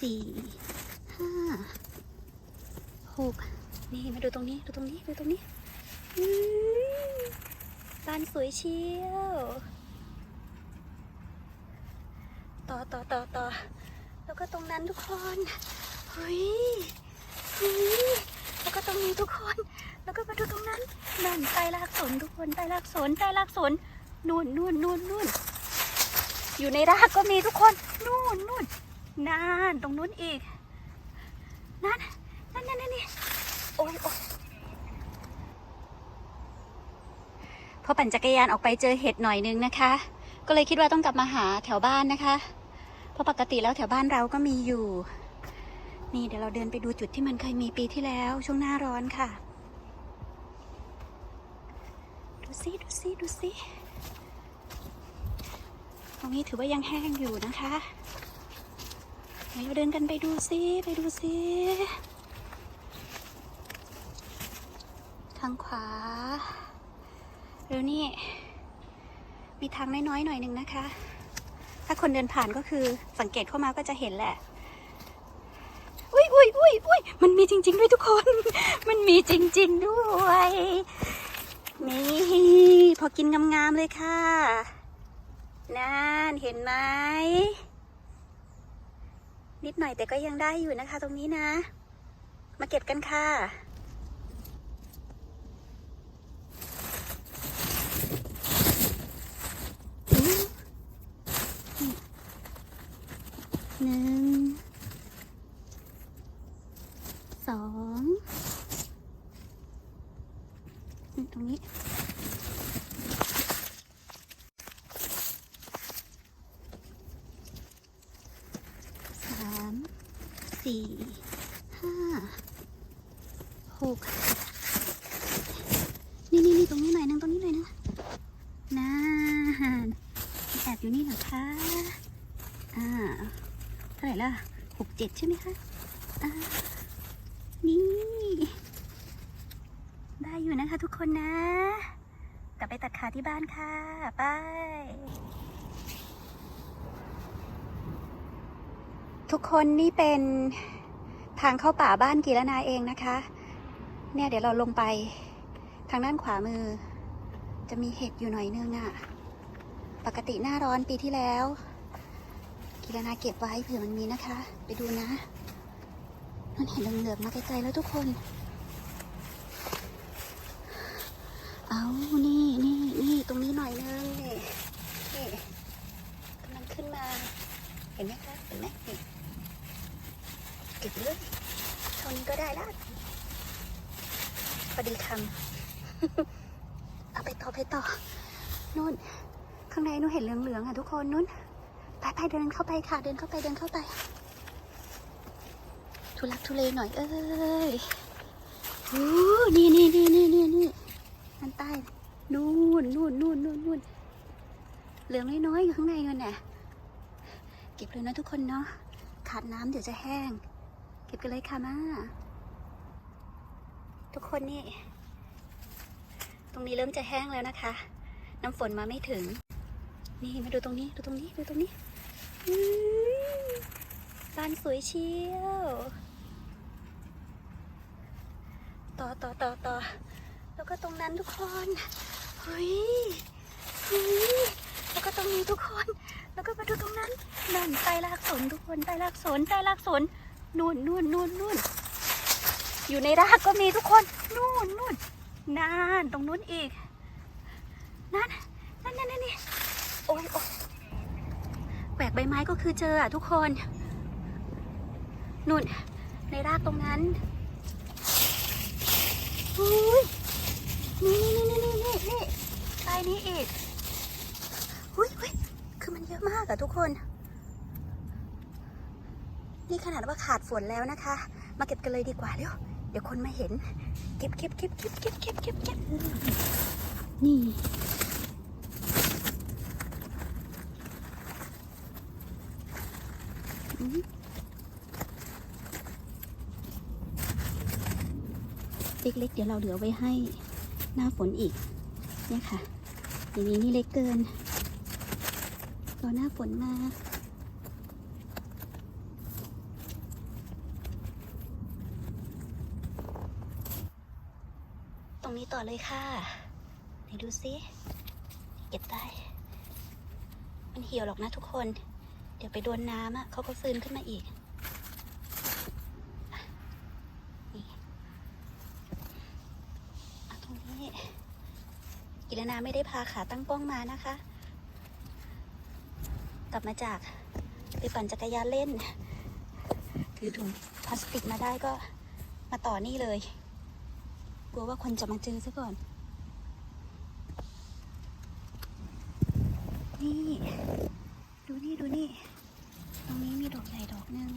สี่ห้าหกนี่มาดูตรงนี้ดูตรงนี้ดูตรงนี้บ้านสวยเชียว ต่อต่อต่อต่อแล้วก็ตรงนั้นทุกคนเฮ้ยเฮ้ยแล้วก็ตรงนี้ทุกคน แล้วก็มาดูตรงนั้นนั่นใต้รากสนทุกคนใต้รากสนใต้รากสนนู่นนู่นนู่นนู่นอยู่ในรากก็มีทุกคนนู่นนู่น นั่นตรงนู้นอีก นั่น นั่นนั่นนี่โอ้ยโอ้ยพอปั่นจักรยานออกไปเจอเห็ดหน่อยนึงนะคะ ก็เลยคิดว่าต้องกลับมาหาแถวบ้านนะคะ เพราะปกติแล้วแถวบ้านเราก็มีอยู่ นี่เดี๋ยวเราเดินไปดูจุดที่มันเคยมีปีที่แล้วช่วงหน้าร้อนค่ะ ดูซิดูซิดูซิตรงนี้ถือว่ายังแห้งอยู่นะคะ เราเดินกันไปดูซิไปดูซิทางขวาแล้วนี่ มีทางน้อยๆหน่อยหนึ่งนะคะ ถ้าคนเดินผ่านก็คือสังเกตเข้ามาก็จะเห็นแหละอุ้ยอุ้ยอุ้ยอุ้ยมันมีจริง ๆ ด้วยทุกคน มันมีจริง ๆ ด้วยนี่พอกินงามๆเลยค่ะนั่นเห็นไหม นิดหน่อยแต่ก็ยังได้อยู่นะคะ ตรงนี้นะ มาเก็บกันค่ะหนึ่งสองตรงนี้ สาม สี่ห้าหกนี่นี่นี่ตรงนี้หน่อยนึงตรงนี้หน่อยนะน่านแอบอยู่นี่เหรอคะอ่าเท่าไหร่ล่ะหกเจ็ดใช่ไหมคะอ่านี่ ได้อยู่นะคะทุกคนนะ กลับไปตัดขาที่บ้านค่ะ ไป ทุกคนนี่เป็นทางเข้าป่าบ้านกีรนาเองนะคะ เนี่ยเดี๋ยวเราลงไปทางด้านขวามือ จะมีเห็ดอยู่หน่อยนึงอะ่ะ ปกติหน้าร้อนปีที่แล้ว กีรนาเก็บไว้เผื่อมันมีนะคะ ไปดูนะมันเห็นเหลืองๆมาไกลๆแล้วทุกคน เอานี่นี่นี่ตรงนี้หน่อยนึงนี่นี่กำลังขึ้นมา เห็นไหมคะ เห็นไหมนี่เก็บเลยเท่านี้ก็ได้ละพอ ดีคำ เอาไปต่อไปต่อนู่น ข้างในนู่นเห็นเหลืองๆอะทุกคนนู่น ไปไปเดินเข้าไปค่ะ เดินเข้าไปเดินเข้าไป ทุลักทุเลหน่อย เอ้ยโอ้นี่นี่นี่นี่นี่นี่นั่นใต้ นู่นนู่นนู่นนู่นนู่นเหลืองน้อยๆอยู่ข้างในนั่นน่ะ เก็บเลยนะทุกคนเนาะ ขาดน้ำเดี๋ยวจะแห้ง เก็บกันเลยค่ะมา ทุกคนนี่ ตรงนี้เริ่มจะแห้งแล้วนะคะ น้ำฝนมาไม่ถึง นี่มาดูตรงนี้ ดูตรงนี้ ดูตรงนี้บ้านสวยเชียว ต่อต่อต่อต่อ แล้วก็ตรงนั้นทุกคนเฮ้ยเฮ้ยแล้วก็ตรงนี้ทุกคน แล้วก็มาดูตรงนั้นนั่นใต้รากสนทุกคนใต้รากสนใต้รากสนนู่นนู่นนู่นนู่น อยู่ในรากก็มีทุกคน นู่นนู่นนั่นตรงนู้นอีกนั่นนั่นนั่นี่นี่โอ้ยโอ้ยแหวกใบไม้ก็คือเจออะทุกคนนู่นในรากตรงนั้นอุ้ยนี่นี่นี่นี่นี่นี่ใต้นี้อีกอุ้ยอุ้ยคือมันเยอะมากอะทุกคน นี่ขนาดว่าขาดฝนแล้วนะคะ มาเก็บกันเลยดีกว่าเร็ว เดี๋ยวคนมาเห็น เก็บเก็บเก็บเก็บเก็บเก็บเก็บเก็บนี่เล็กๆเดี๋ยวเราเหลือไว้ให้หน้าฝนอีก เนี่ยค่ะ อย่างนี้นี่เล็กเกินรอหน้าฝนมา รงนี้ต่อเลยค่ะไหนดูซิเก็บได้ มันเหี่ยวหรอกนะทุกคน เดี๋ยวไปโดนน้ำอะเขาก็ฟื้นขึ้นมาอีกอนี่ตรงนี้กิรนาไม่ได้พาขาตั้งกล้องมานะคะ กลับมาจากไปปั่นจักรยานเล่น ถือถุงพลาสติกมาได้ก็มาต่อนี่เลย ลัวว่าคนจะมาเจอซะก่อน นี่ ดูนี่ดูนี่ ตรงนี้มีดอกใหญ่ดอกหนึ่ง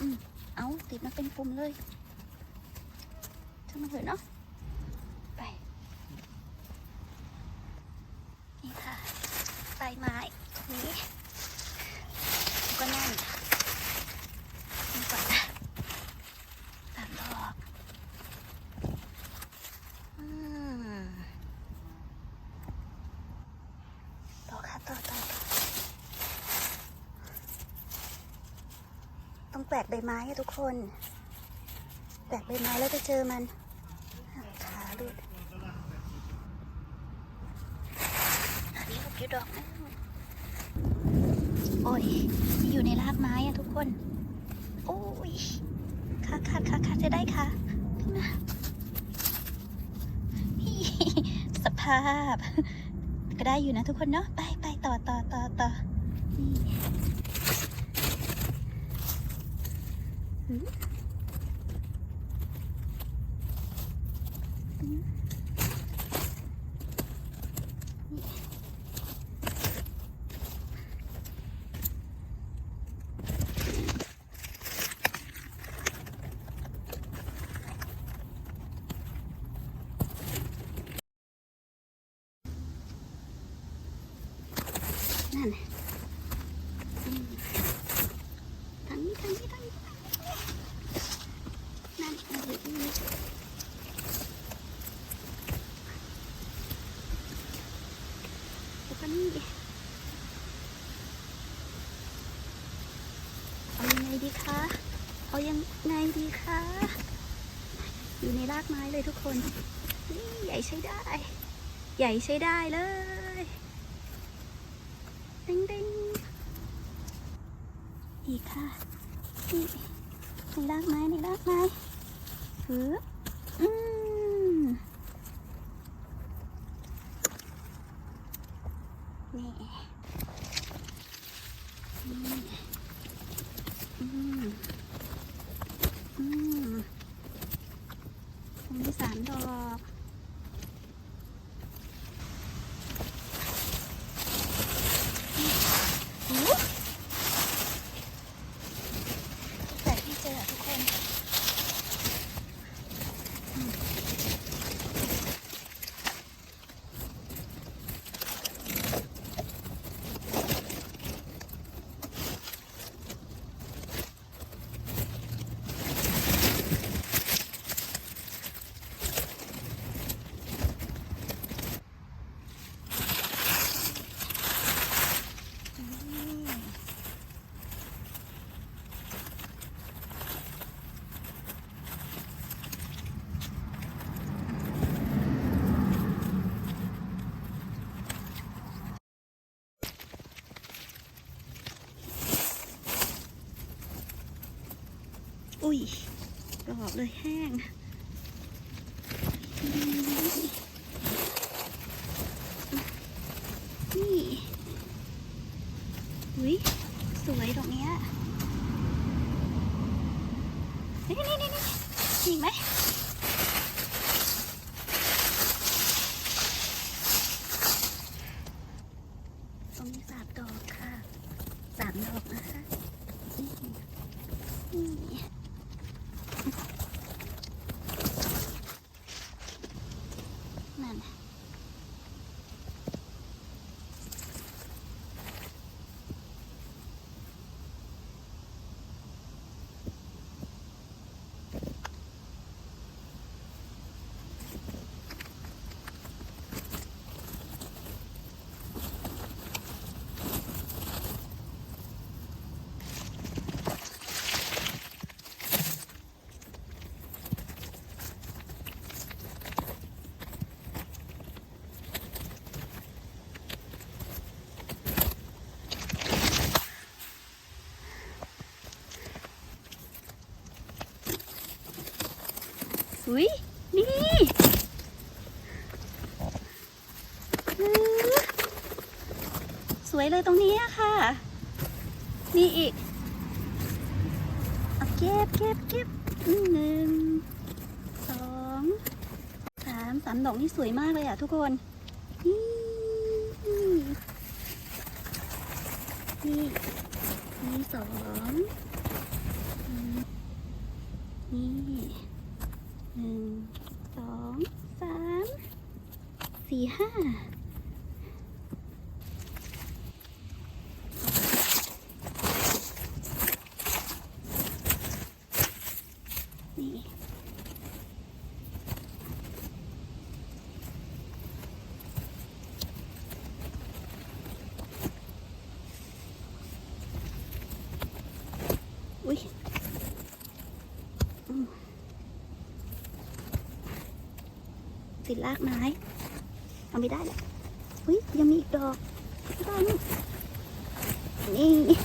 อืมเอาติดมาเป็นปุ่มเลยช่างมันเถอะเนาะ ไป นี่ค่ะใบไม้ตรงนี้แล้วก็นั่นนี่ก่อนนะสามดอกอืมต่อค่ะต่อต่อต่อต้อง แปลกใบไม้อะทุกคน แปลกใบไม้แล้วจะเจอมัน ขาดูดนนี้หกอยู่ดอกนึงโอ้ย อยู่ในรากไม้อะทุกคน โอ้ยค่ะค่ะค่ะค่จะได้ค่ะขึ้นมาสภาพ ก็ได้อยู่นะทุกคนเนาะ ไปไปต่อต่อต่อต่อนี่ หือหือนี่นั่นน่ะอืมทางนี้ทางนี้ทางนี้นั่นอันนี้อันนี้แล้วก็นี่เอายังไงดีคะ เอายังไงดีคะากไม้เลยทุกคนนี่ใหญ่ใช้ได้ ใหญ่ใช้ได้เลยเด้งเด้งอีกค่ะนี่ในรากไม้ในรากไม้หือมนี่นี่อืมอืมตรงนี้สามดอกหูแต่ที่เจออะทุกคน อุ้ยกรอบเลยแห้งนี่อุ้ยสวยดอกเนี้ยนี่นี่นี่นี่จริงไหมตรงนี้สามดอกค่ะสามดอกนะคะนี่ อุ้ยนี่สวยเลยตรงนี้อะค่ะ นี่อีกเอาเก็บเก็บเก็บหนึ่งสองสามสามดอกนี่สวยมากเลยอะทุกคน นี่นี่นี่สองนี่ หนึ่งสองสามสี่ห้านี่อุ้ยอืม ติดรากไม้เอาไม่ได้แหละอุ้ยยังมีอีกดอกไม่ได้นี่นี่